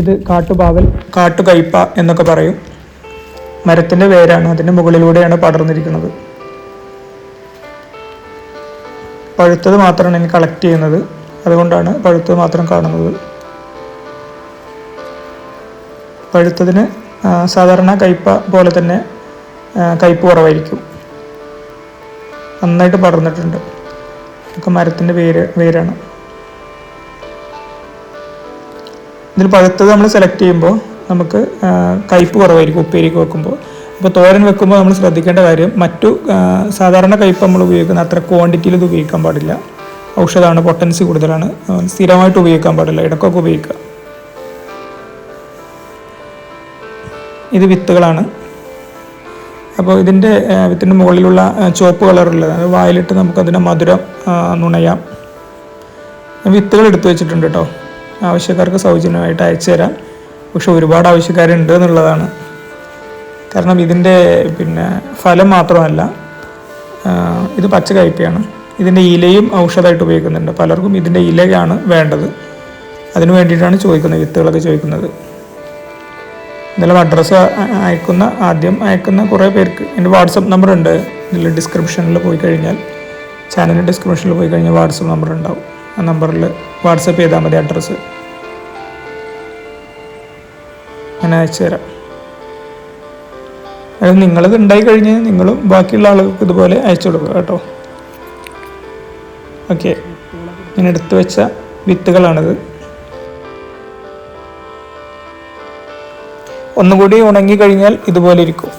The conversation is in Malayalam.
ഇത് കാട്ടുപാവൽ കാട്ടുകയ്പ എന്നൊക്കെ പറയും. മരത്തിന്റെ വേരാണ് അതിന്റെ മുകളിലൂടെയാണ് പടർന്നിരിക്കുന്നത്. പഴുത്തത് മാത്രമാണ് ഇനി കളക്ട് ചെയ്യുന്നത്. അതുകൊണ്ടാണ് പഴുത്തത് മാത്രം കാണുന്നത്. പഴുത്തതിന് സാധാരണ കയ്പ പോലെ തന്നെ കയ്പ് കുറവായിരിക്കും. നന്നായിട്ട് പടർന്നിട്ടുണ്ട്. ഒക്കെ മരത്തിന്റെ വേര് വേരാണ്. ഇതിൽ പഴുത്തത് നമ്മൾ സെലക്ട് ചെയ്യുമ്പോൾ നമുക്ക് കയ്പ്പ് കുറവായിരിക്കും ഉപ്പേരിക്ക് വെക്കുമ്പോൾ അപ്പോൾ തോരൻ വെക്കുമ്പോൾ നമ്മൾ ശ്രദ്ധിക്കേണ്ട കാര്യം മറ്റു സാധാരണ കയ്പ്പ് നമ്മൾ ഉപയോഗിക്കുന്ന അത്ര ക്വാണ്ടിറ്റിയിൽ ഇത് ഉപയോഗിക്കാൻ പാടില്ല. ഔഷധമാണ് പൊട്ടൻസി കൂടുതലാണ് സ്ഥിരമായിട്ട് ഉപയോഗിക്കാൻ പാടില്ല ഇടക്കൊക്കെ ഉപയോഗിക്കുക. ഇത് വിത്തുകളാണ്. അപ്പോൾ ഇതിന്റെ വിത്തിന്റെ മുകളിലുള്ള ചുവപ്പ് കളറുള്ളത് അത് വായിലിട്ട് നമുക്കതിന്റെ മധുരം നുണയാം. വിത്തുകൾ എടുത്തു വെച്ചിട്ടുണ്ട് കേട്ടോ ആവശ്യക്കാർക്ക് സൗജന്യമായിട്ട് അയച്ചു തരാം. പക്ഷെ ഒരുപാട് ആവശ്യക്കാരുണ്ട് എന്നുള്ളതാണ്. കാരണം ഇതിന്റെ പിന്നെ ഫലം മാത്രമല്ല ഇത് പച്ച കയ്പയാണ് ഇതിന്റെ ഇലയും ഔഷധമായിട്ട് ഉപയോഗിക്കുന്നുണ്ട്. പലർക്കും ഇതിന്റെ ഇലയാണ് വേണ്ടത്. അതിനു വേണ്ടിയിട്ടാണ് ചോദിക്കുന്നത് വിത്തുകളൊക്കെ ചോദിക്കുന്നത്. എന്തായാലും അഡ്രസ്സ് അയക്കുന്ന ആദ്യം അയക്കുന്ന കുറേ പേർക്ക് എന്റെ വാട്സപ്പ് നമ്പർ ഉണ്ട് ഇതിൽ ഡിസ്ക്രിപ്ഷനിൽ പോയി കഴിഞ്ഞാൽ ചാനലിന്റെ ഡിസ്ക്രിപ്ഷനിൽ പോയി കഴിഞ്ഞാൽ വാട്സപ്പ് നമ്പർ ഉണ്ടാവും ആ നമ്പറിൽ വാട്സപ്പ് ചെയ്താൽ മതി അഡ്രസ്സ്. ഞാൻ അയച്ചു തരാം. അത് നിങ്ങളിത് ഉണ്ടായി കഴിഞ്ഞ് നിങ്ങളും ബാക്കിയുള്ള ആളുകൾക്ക് ഇതുപോലെ അയച്ചു കൊടുക്കുക കേട്ടോ. ഓക്കെ. ഞാൻ എടുത്തു വെച്ച വിത്തുകളാണിത്. ഒന്നുകൂടി ഉണങ്ങി കഴിഞ്ഞാൽ ഇതുപോലെ ഇരിക്കും.